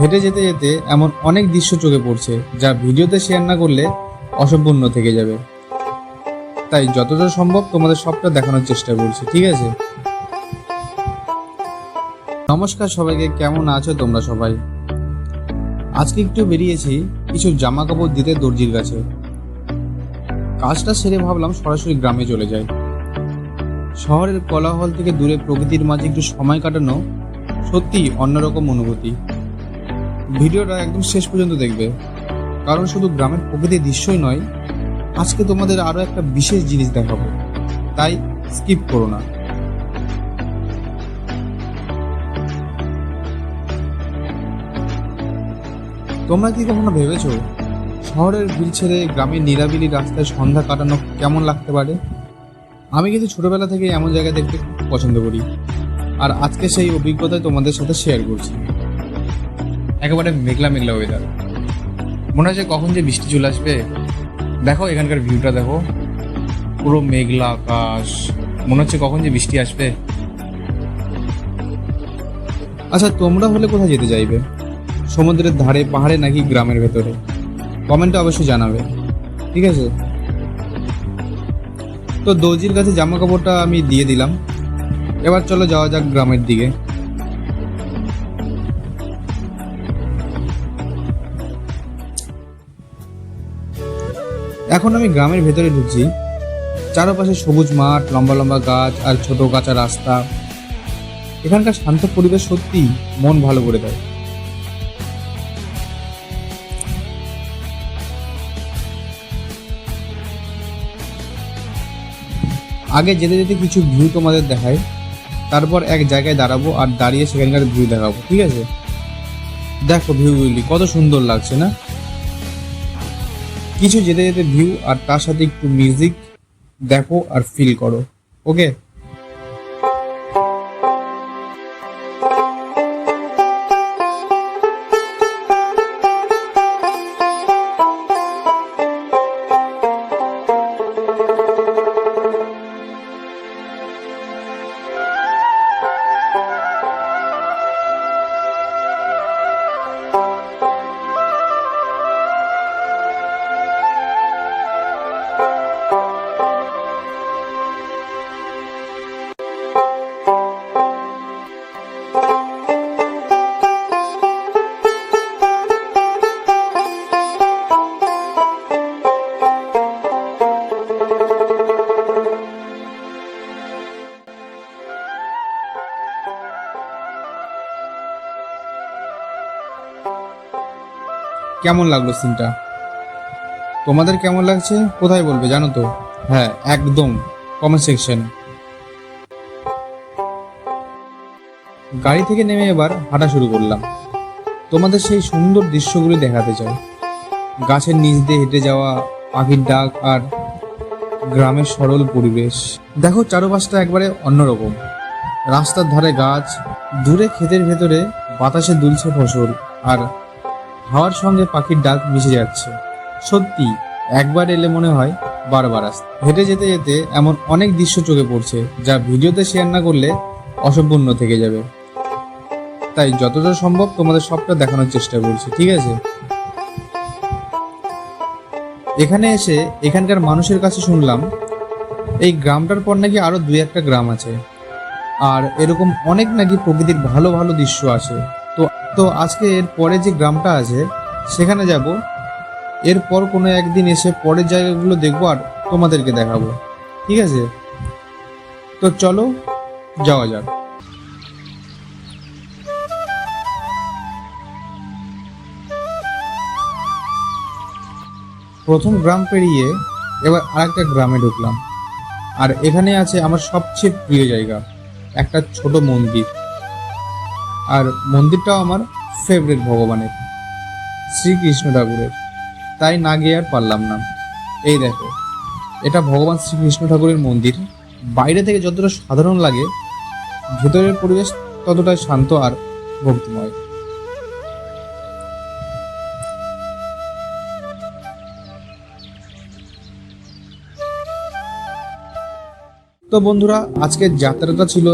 হেঁটে যেতে যেতে এমন অনেক দৃশ্য চোখে পড়ছে যা ভিডিওতে শেয়ার না করলে অসম্পূর্ণ থেকে যাবে। তাই যতটা সম্ভব তোমাদের সবটা দেখানোর চেষ্টা করছি, ঠিক আছে? নমস্কার সবাইকে, কেমন আছো তোমরা সবাই? আজকে একটু বেরিয়েছি কিছু জামা কাপড় দিতে দর্জির কাছে। কাজটা সেরে ভাবলাম সরাসরি গ্রামে চলে যাই। শহরের কোলাহল থেকে দূরে প্রকৃতির মাঝে একটু সময় কাটানো সত্যি অন্যরকম অনুভূতি। ভিডিওটা একদম শেষ পর্যন্ত দেখবে। কারণ শুধু গ্রামের প্রকৃতির দৃশ্যই নয়, আজকে তোমাদের আরও একটা বিশেষ জিনিস দেখাবো। তাই স্কিপ করো না। তোমরা কি কখনো ভেবেছো, শহরের ভিড় ছেড়ে গ্রামের নিরাবিলি রাস্তায় সন্ধ্যা কাটানো কেমন লাগতে পারে? আমি কিন্তু ছোটবেলা থেকে এমন জায়গা দেখতে খুব পছন্দ করি। আর আজকে সেই অভিজ্ঞতাই তোমাদের সাথে শেয়ার করছি। একেবারে মেঘলা মেঘলা ওয়েদার মনে হচ্ছে কখন যে বৃষ্টি চলে আসবে। দেখো এখানকার ভিউটা দেখো। পুরো মেঘলা আকাশ। মনে হচ্ছে কখন যে বৃষ্টি আসবে। আচ্ছা তোমরা হলে কোথায় যেতে চাইবে? সমুদ্রের ধারে, পাহাড়ে নাকি গ্রামের ভেতরে? কমেন্টে অবশ্যই জানাবে। ঠিক আছে? তো দর্জির কাছে জামা কাপড়টা আমি দিয়ে দিলাম। এবার চলো যাওয়া যাক গ্রামের দিকে। এখন আমি গ্রামের ভেতরে ঢুকছি। চারপাশে সবুজ মাঠ, লম্বা লম্বা গাছ আর ছোট কাঁচা রাস্তা। এখানকার শান্ত পরিবেশ সত্যি মন ভালো করে দেয়। আগে যেতে যেতে কিছু ভিউ তোমাদের দেখায় তারপর এক জায়গায় দাঁড়াবো আর দাঁড়িয়ে সেখানকার ভিউ দেখাবো, ঠিক আছে? দেখো ভিউগুলি, কত সুন্দর লাগছে না? কিছু যেতে যেতে ভিউ আর তার সাথে একটু মিউজিক দেখো আর ফিল করো ওকে কেমন লাগল সিনটা তোমাদের কেমন লাগছে? কোথায় বলবে, জানো তো? হ্যাঁ একদম কমেন্ট সেকশন গাড়ি থেকে নেমে এবার হাঁটা শুরু করলাম। তোমাদের সেই সুন্দর দৃশ্যগুলি দেখাতে চাই। গাছের নিচ দিয়ে হেঁটে যাওয়া, পাখির ডাক আর গ্রামের সরল পরিবেশ। দেখো, চারপাশটা একবারে অন্যরকম। রাস্তার ধারে গাছ, দূরে ক্ষেতের ভেতরে বাতাসে দুলছে ফসল আর হাওয়ার সঙ্গে পাখির ডাক মিশে যাচ্ছে। সত্যি, একবার এলে মনে হয় বারবার আসতে হেঁটে যেতে যেতে এমন অনেক দৃশ্য চোখে পড়ছে, যা ভিডিওতে শেয়ার না করলে অসম্পূর্ণ থেকে যাবে। তাই যতটা সম্ভব তোমাদের সবটা দেখানোর চেষ্টা করছি, ঠিক আছে? এখানে এসে এখানকার মানুষের কাছে শুনলাম, এই গ্রামটার পর নাকি আরও দুই একটা গ্রাম আছে। আর এরকম অনেক নাকি প্রকৃতির ভালো ভালো দৃশ্য আছে। তো আজকে এর পরে যে গ্রামটা আছে, সেখানে যাব। এরপর কোনো একদিন এসে পরের জায়গাগুলো দেখব আর তোমাদেরকে দেখাবো। ঠিক আছে? তো চলো, যাওয়া যাক। প্রথম গ্রাম পেরিয়ে এবার আরেকটা গ্রামে ঢুকলাম। আর এখানে আছে আমার সবচেয়ে প্রিয় জায়গা, একটা ছোট মন্দির। আর মন্দিরটাও আমার ফেভারিট ভগবানের, শ্রীকৃষ্ণ ঠাকুরের। তাই না গিয়ে আর পারলাম না। এই দেখো, এটা ভগবান শ্রীকৃষ্ণ ঠাকুরের মন্দির। বাইরে থেকে যতটা সাধারণ লাগে, ভেতরের পরিবেশ ততটাই শান্ত আর ভক্তিময়। তো বন্ধুরা, আজকের যাত্রাটা ছিল